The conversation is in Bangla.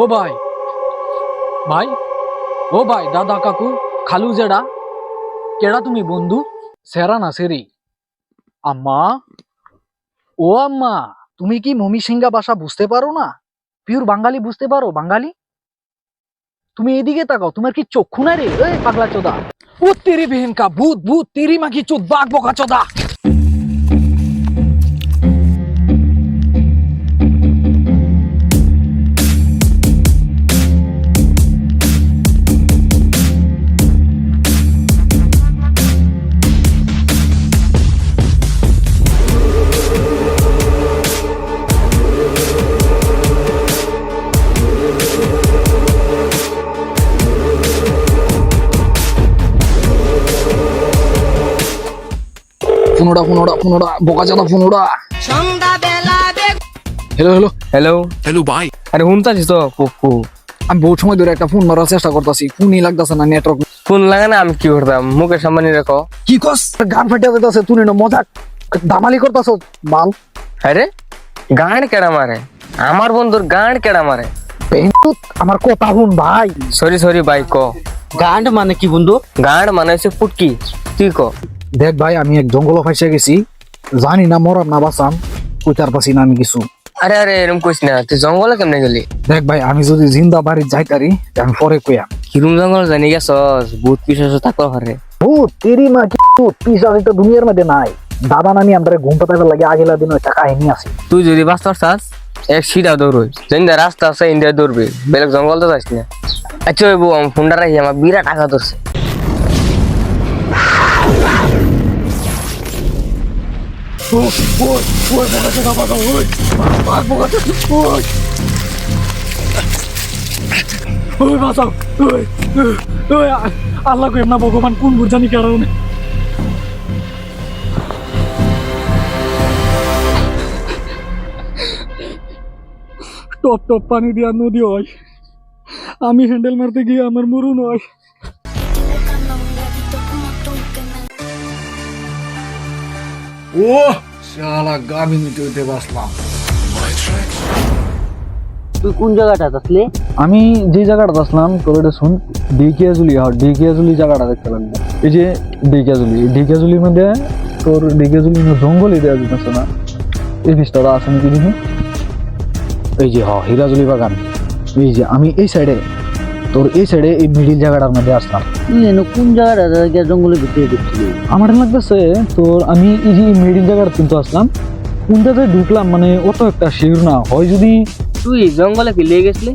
ও ভাই। ভাই, ও ভাই, দাদা কাকু, খালু জেডা। কেডা তুমি, বন্ধু? সেরা না সেরি আম্মা। ও আম্মা, তুমি কি মমি সিংহা ভাষা বুঝতে পারো না? পিওর বাঙালি বুঝতে পারো, বাঙালি? তুমি এদিকে তাকাও, তোমার কি চক্ষু না রে? পাগলা চোদা। ও তেরি বেহেন কা, ভূত ভূত, তেরি মাগি চোদ, বাঘ বকা চোদা। ফোনোডা ফোনোডা ফোনোডা বকা চোদা বেগ hello hello hello Hello, bye. আরে শুনতাছিস তো? কুকু আমি বহুত সময় ধরে একটা ফোন মারার চেষ্টা করতেছি ফোনই লাগতেছে না নেটওয়ার্ক ফোন লাগে না আমি কি করতাম? মুখের সামনে রেখো কি কস? গান ফাটিয়ে দিতেছে তুই না মজাক দামালি করতেছ মাল আরে গান কেডা মারে? আমার বন্ধুর গান কেডা মারে? পেন্টুত আমার কথা শুন ভাই। সরি সরি ভাই ক গান মানে কি বন্ধু? গান মানে হচ্ছে ফুটকি। তুই ক দেখ ভাই আমি এক জঙ্গল ফাইসে গেছি। জানি না মরাম না বাঁচাম কইতার পাছি না আমি কিছু। আরে আরে এরকম কইস না তুই জঙ্গলে কেমনে গেলি? দেখ ভাই আমি যদি জিন্দা বাড়ি যাইতারি আমি পরে কইয়াম হিরুম জঙ্গল জানি গেছস? ভূত পিছাস থাকো ঘরে। ভূত তেরি মা কি ভূত? আছে তো দুনিয়ার মধ্যে নাই। দাদা নানি আমরা ঘুম পাতাইবার লাগে আগেলা দিন একটা কাহিনী আছে। তুই যদি বাস্তব চাস এক সিধা দৌড়ই। যেদিন রাস্তা আছে ইন্ডিয়া দৌড়বি। বেলেগ জঙ্গল তো যাস না। আচ্ছা বউ ফোনটা রাখি আমার বিরাট টাকা ধরছে ওই বাঁচাও ওই ওই আল্লাহ কইম না, ভগবান কোন বুঝানি কারণে টপ টপ পানি দিয়া নদী হয়। আমি হ্যান্ডেল মারতে গিয়ে আমার মরুন হয়। ও শালা নিতে উঠে বাসলাম। তুই কোন জায়গাটা আসলে? আমি যে জায়গাটা আসলাম তোর এটা শুন ডিকিয়াজুলি হ্যাঁ ডিকিয়াজুলি জায়গাটা দেখতে লাগবে। এই যে ডিকিয়াজুলি ডিকিয়াজুলির মধ্যে তোর ডিকিয়াজুলি জঙ্গলই দেওয়া যেতেছে না। এই বিস্তারা আছে নাকি দেখি? এই যে হ হিরাজুলি বাগান। এই যে আমি এই সাইডে তোর এই সাইডে এই মিডিল জায়গাটার মধ্যে আসলাম। তুই এনে কোন জায়গাটা গিয়ে জঙ্গলের ভিতরে ঢুকছিলি আমার লাগতেছে তোর আমি এই যে মিডিল জায়গাটা কিন্তু আসলাম কোনটাতে ঢুকলাম মানে অত একটা শিওর না। হয় যদি তুই জঙ্গলে কি লেগে গেছিলি?